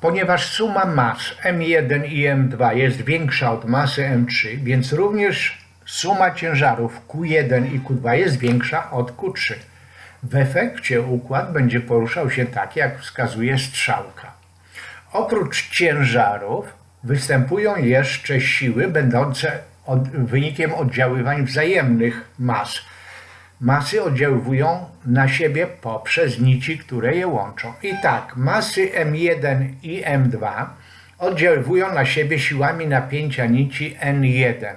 Ponieważ suma mas M1 i M2 jest większa od masy M3, więc również suma ciężarów Q1 i Q2 jest większa od Q3. W efekcie układ będzie poruszał się tak, jak wskazuje strzałka. Oprócz ciężarów występują jeszcze siły będące od, wynikiem oddziaływań wzajemnych mas. Masy oddziaływują na siebie poprzez nici, które je łączą. I tak, masy M1 i M2 oddziaływują na siebie siłami napięcia nici N1.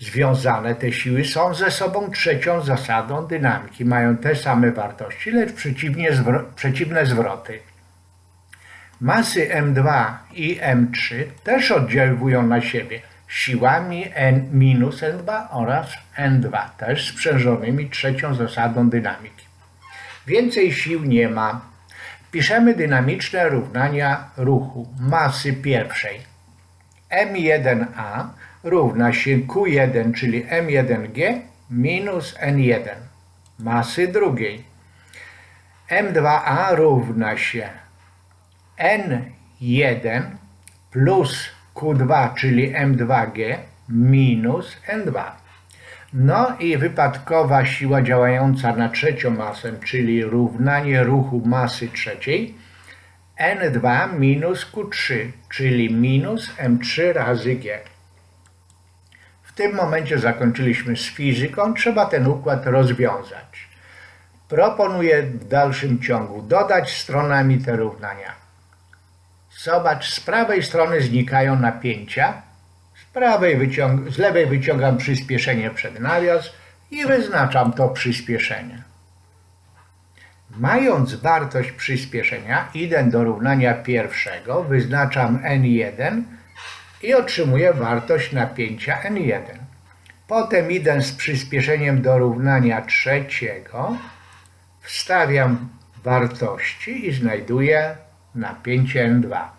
Związane te siły są ze sobą trzecią zasadą dynamiki. Mają te same wartości, lecz zwro- przeciwne zwroty. Masy M2 i M3 też oddziaływują na siebie siłami N minus N2 oraz N2, też sprzężonymi trzecią zasadą dynamiki. Więcej sił nie ma. Piszemy dynamiczne równania ruchu masy pierwszej. M1A równa się Q1, czyli M1G minus N1 masy drugiej. M2A równa się N1 plus Q2, czyli M2G minus N2. No i wypadkowa siła działająca na trzecią masę, czyli równanie ruchu masy trzeciej, N2 minus Q3, czyli minus M3 razy G. W tym momencie zakończyliśmy z fizyką, trzeba ten układ rozwiązać. Proponuję w dalszym ciągu dodać stronami te równania. Zobacz, z prawej strony znikają napięcia, z, prawej z lewej wyciągam przyspieszenie przed nawias i wyznaczam to przyspieszenie. Mając wartość przyspieszenia, idę do równania pierwszego, wyznaczam N1 i otrzymuję wartość napięcia N1. Potem idę z przyspieszeniem do równania trzeciego, wstawiam wartości i znajduję napięcie N2.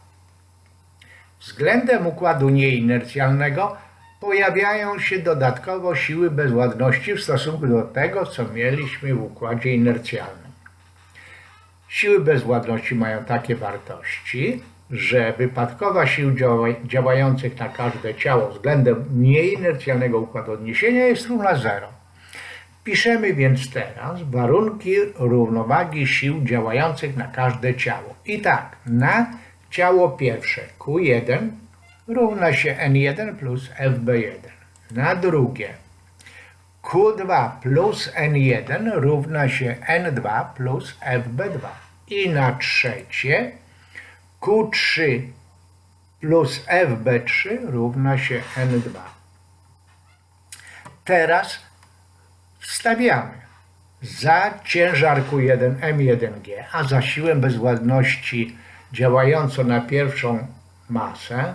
Względem układu nieinercjalnego pojawiają się dodatkowo siły bezładności w stosunku do tego, co mieliśmy w układzie inercjalnym. Siły bezładności mają takie wartości, że wypadkowa sił działa- działających na każde ciało względem nieinercjalnego układu odniesienia jest równa 0. Piszemy więc teraz warunki równowagi sił działających na każde ciało. I tak, na ciało pierwsze Q1 równa się N1 plus FB1. Na drugie Q2 plus N1 równa się N2 plus FB2. I na trzecie Q3 plus FB3 równa się N2. Teraz wstawiamy za ciężar Q1 M1G, a za siłę bezładności działającą na pierwszą masę,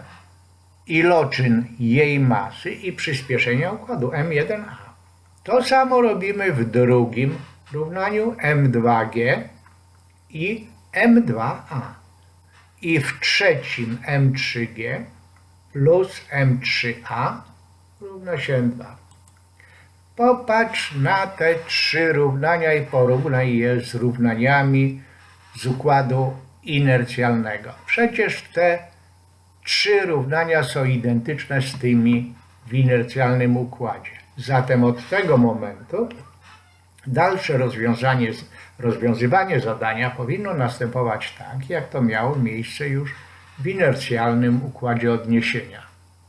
iloczyn jej masy i przyspieszenie układu M1A. To samo robimy w drugim równaniu M2G i M2A. I w trzecim M3G plus M3A równa się N2. Popatrz na te trzy równania i porównaj je z równaniami z układu inercjalnego. Przecież te trzy równania są identyczne z tymi w inercjalnym układzie. Zatem od tego momentu dalsze rozwiązanie, rozwiązywanie zadania powinno następować tak, jak to miało miejsce już w inercjalnym układzie odniesienia.